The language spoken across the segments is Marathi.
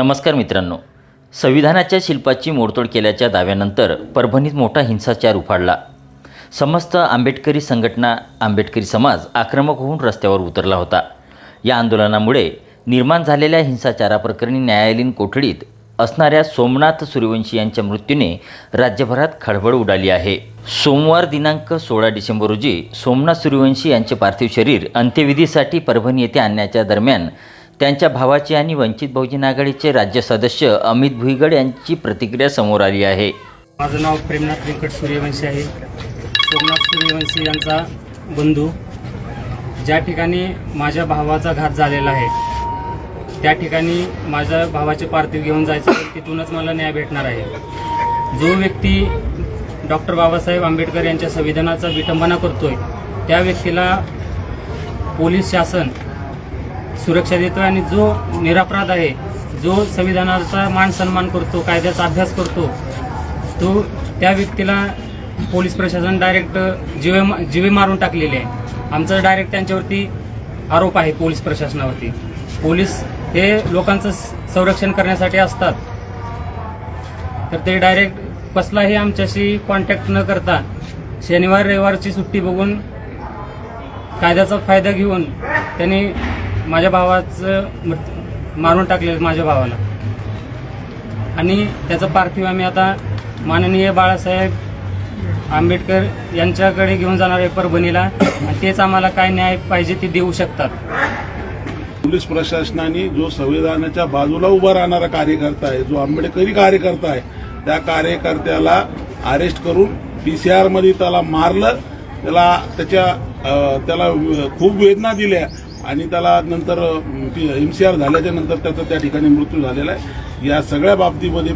नमस्कार मित्रांनो. संविधानाच्या शिल्पाची मोडतोड केल्याच्या दाव्यानंतर परभणीत मोठा हिंसाचार उफाडला समस्त आंबेडकरी संघटना आंबेडकरी समाज आक्रमक होऊन रस्त्यावर उतरला होता. या आंदोलनामुळे निर्माण झालेल्या हिंसाचाराप्रकरणी न्यायालयीन कोठडीत असणाऱ्या सोमनाथ सूर्यवंशी यांच्या मृत्यूने राज्यभरात खळबळ उडाली आहे. सोमवार दिनांक सोळा डिसेंबर रोजी सोमनाथ सूर्यवंशी यांचे पार्थिव शरीर अंत्यविधीसाठी परभणी येथे आणण्याच्या दरम्यान त्यांच्या भावाचे आणि वंचित बहुजन आघाडीचे राज्य सदस्य अमित भुईगड यांची प्रतिक्रिया समोर आली आहे. माझं नाव प्रेमनाथ व्यंकट सूर्यवंशी आहे. सोमनाथ सूर्यवंशी यांचा बंधू. ज्या ठिकाणी माझ्या भावाचा घात झालेला आहे त्या ठिकाणी माझ्या भावाचे पार्थिव घेऊन जायचं तिथूनच मला न्याय भेटणार आहे. जो व्यक्ती डॉक्टर बाबासाहेब आंबेडकर यांच्या संविधानाचा विटंबना करतोय त्या व्यक्तीला पोलीस शासन सुरक्षा देतो आणि जो निरापराध आहे जो संविधानाचा मान सन्मान करतो कायद्याचा अभ्यास करतो तो त्या व्यक्तीला पोलीस प्रशासन डायरेक्ट जीवे जीवे मारून टाकलेले आहे. आमचा डायरेक्ट त्यांच्यावरती आरोप आहे पोलीस प्रशासनावरती. पोलीस हे लोकांचं स- संरक्षण करण्यासाठी असतात. तर ते डायरेक्ट कसलाही आमच्याशी कॉन्टॅक्ट न करता शनिवार रविवारची सुट्टी बघून कायद्याचा फायदा घेऊन त्यांनी माझ्या भावाचं मृत्यू मारून टाकले माझ्या भावाला आणि त्याचं पार्थिव आम्ही आता माननीय बाळासाहेब आंबेडकर यांच्याकडे घेऊन जाणार आहे परभणीला. आणि तेच आम्हाला काय न्याय पाहिजे ते देऊ शकतात. पोलीस प्रशासनाने जो संविधानाच्या बाजूला उभा राहणारा कार्यकर्ता आहे जो आंबेडकरी कार्यकर्ता आहे त्या कार्यकर्त्याला अरेस्ट करून पीसीआरमध्ये त्याला मारलं त्याला त्याच्या त्याला खूप वेदना दिल्या आणि त्याला नंतर एमसीआर झाल्याच्यानंतर त्याचा त्या ठिकाणी मृत्यू झालेला आहे. या सगळ्या बाबतीमध्ये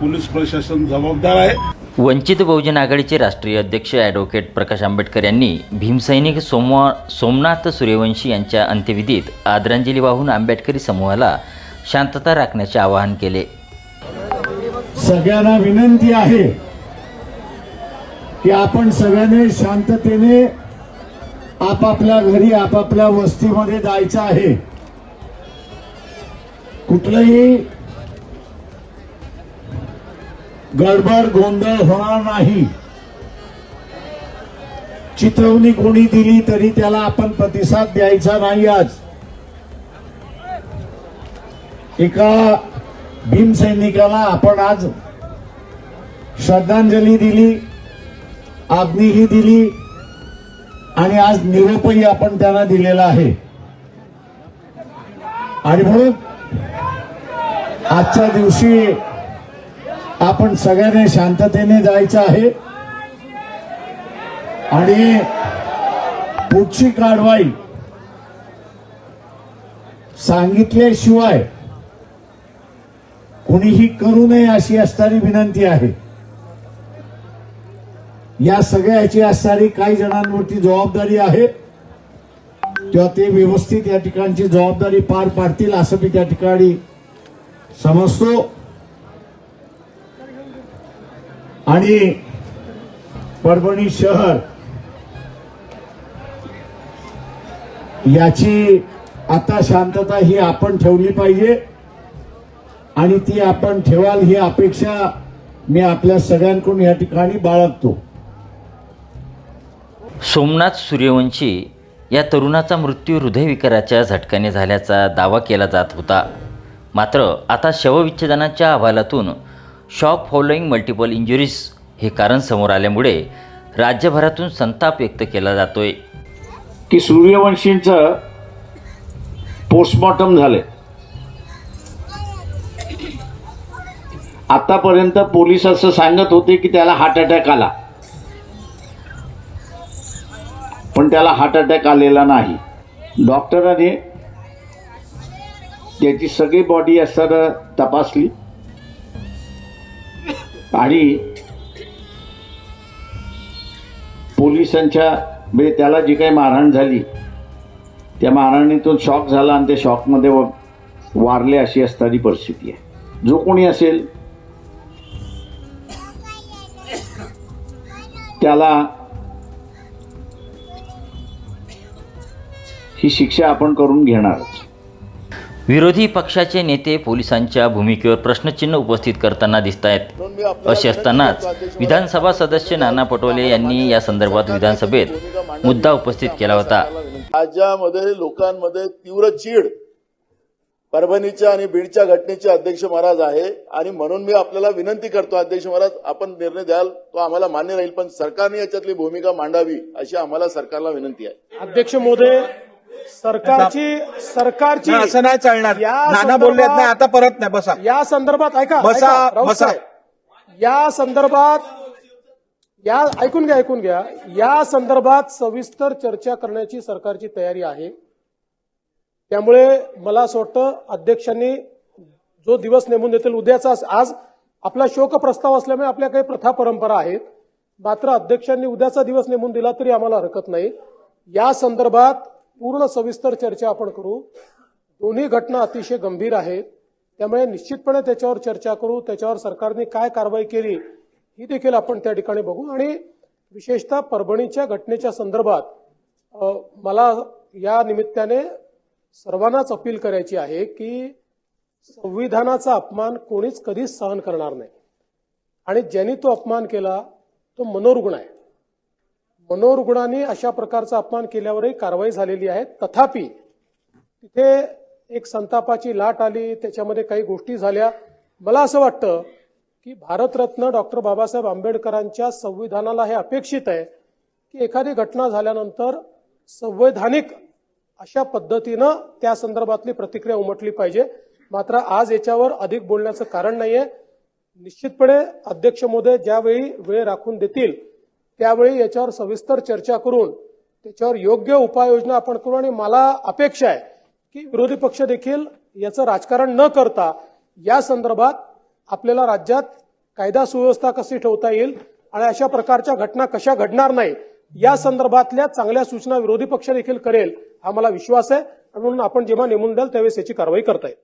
पोलीस प्रशासन जबाबदार आहे. वंचित बहुजन आघाडीचे राष्ट्रीय अध्यक्ष ॲडव्होकेट प्रकाश आंबेडकर यांनी भीमसैनिक सोमवार सोमनाथ सूर्यवंशी यांच्या अंत्यविधीत आदरांजली वाहून आंबेडकरी समूहाला शांतता राखण्याचे आवाहन केले. सगळ्यांना विनंती आहे की आपण सगळ्यांनी शांततेने आपापल्या घरी आपापल्या वस्तीमध्ये जायचं आहे. कुठलंही गडबड गोंधळ होणार नाही. चित्रवणी कोणी दिली तरी त्याला आपण प्रतिसाद द्यायचा नाही आज. एका भीमसैनिकाला आपण आज श्रद्धांजली दिली आग्नीही दिली आणि आज निरोपही आपण त्यांना दिलेला आहे. आणि म्हणून आजच्या दिवशी आपण सगळ्यांनी शांततेने जायचं आहे. आणि पुढची कारवाई सांगितल्याशिवाय कोणीही करू नये अशी असणारी विनंती आहे. या सगळ्याची असणारी काही जणांवरती जबाबदारी आहे. तेव्हा ते व्यवस्थित या ठिकाणची जबाबदारी पार पाडतील असं मी त्या ठिकाणी समजतो. आणि परभणी शहर याची आता शांतता ही आपण ठेवली पाहिजे. आणि ती आपण ठेवाल ही अपेक्षा मी आपल्या सगळ्यांकडून या ठिकाणी बाळगतो. सोमनाथ सूर्यवंशी या तरुणाचा मृत्यू हृदयविकाराच्या झटक्याने झाल्याचा दावा केला जात होता. मात्र आता शवविच्छेदनाच्या अहवालातून शॉक फॉलोईंग मल्टिपल इंजुरीज हे कारण समोर आल्यामुळे राज्यभरातून संताप व्यक्त केला जातोय. की सूर्यवंशींचं पोस्टमॉर्टम झाले आतापर्यंत पोलीस असं सांगत होते की त्याला हार्ट अटॅक आला. पण त्याला हार्ट अटॅक आलेला नाही. डॉक्टरांनी त्याची सगळी बॉडी असं तपासली. आणि पोलिसांच्या म्हणजे त्याला जी काही मारहाण झाली त्या मारहाणीतून शॉक झाला आणि त्या शॉकमध्ये व- वारले अशी असणारी परिस्थिती आहे. जो कोणी असेल त्याला ही शिक्षा आपण करून घेणारच विरोधी पक्षाचे नेते पोलिसांच्या भूमिकेवर प्रश्नचिन्ह उपस्थित करताना दिसत आहेत असे असतानाच विधानसभा सदस्य नाना पटोले यांनी या संदर्भात विधानसभेत मुद्दा उपस्थित केला होता. राज्यामध्ये लोकांमध्ये तीव्र चीड परभणीच्या आणि बीडच्या घटनेचे अध्यक्ष महाराज आहे आणि म्हणून मी आपल्याला विनंती करतो अध्यक्ष महाराज आपण निर्णय द्याल तो आम्हाला मान्य राहील पण सरकारने याच्यातली भूमिका मांडावी अशी आम्हाला सरकारला विनंती आहे. अध्यक्ष महोदय सरकारची सरकारची नाही, असं नाही चालणार. या नाना संदर्भात- नाही आता परत नाही बसा. या संदर्भात ऐका बसा, ऐका, राऊत बसा. साहेब. या संदर्भात या ऐकून घ्या ऐकून घ्या. या संदर्भात सविस्तर चर्चा करण्याची सरकारची तयारी आहे. त्यामुळे मला असं वाटतं अध्यक्षांनी जो दिवस नेमून देतील उद्याचा आज आपला शोक प्रस्ताव असल्यामुळे आपल्या काही प्रथा परंपरा आहेत. मात्र अध्यक्षांनी उद्याचा दिवस नेमून दिला तरी आम्हाला हरकत नाही. या संदर्भात पूर्ण सविस्तर चर्चा आपण करू. दोन्ही घटना अतिशय गंभीर आहेत. त्यामुळे निश्चितपणे त्याच्यावर चर्चा करू त्याच्यावर सरकारने काय कारवाई केली ही देखील आपण त्या ठिकाणी बघू. आणि विशेषतः परभणीच्या घटनेच्या संदर्भात मला या निमित्ताने सर्वांनाच अपील करायची आहे की संविधानाचा अपमान कोणीच कधीच सहन करणार नाही. आणि ज्यांनी तो अपमान केला तो मनोरुग्ण आहे. मनोरुग्णांनी अशा प्रकारचा अपमान केल्यावरही कारवाई झालेली आहे. तथापि तिथे एक संतापाची लाट आली त्याच्यामध्ये काही गोष्टी झाल्या. मला असं वाटतं की भारतरत्न डॉक्टर बाबासाहेब आंबेडकरांच्या संविधानाला हे अपेक्षित आहे की एखादी घटना झाल्यानंतर संवैधानिक अशा पद्धतीनं त्या संदर्भातली प्रतिक्रिया उमटली पाहिजे. मात्र आज याच्यावर अधिक बोलण्याचं कारण नाहीये. निश्चितपणे अध्यक्ष महोदय ज्यावेळी वेळ राखून देतील त्यावेळी याच्यावर सविस्तर चर्चा करून त्याच्यावर योग्य उपाययोजना आपण करू आणि मला अपेक्षा आहे की विरोधी पक्ष देखील याचं राजकारण न करता या संदर्भात आपल्याला राज्यात कायदा सुव्यवस्था कशी ठेवता येईल आणि अशा प्रकारच्या घटना कशा घडणार नाही या संदर्भातल्या चांगल्या सूचना विरोधी पक्ष देखील करेल हा मला विश्वास आहे. म्हणून आपण जेव्हा नेमून द्याल त्यावेळेस याची कारवाई करता येईल.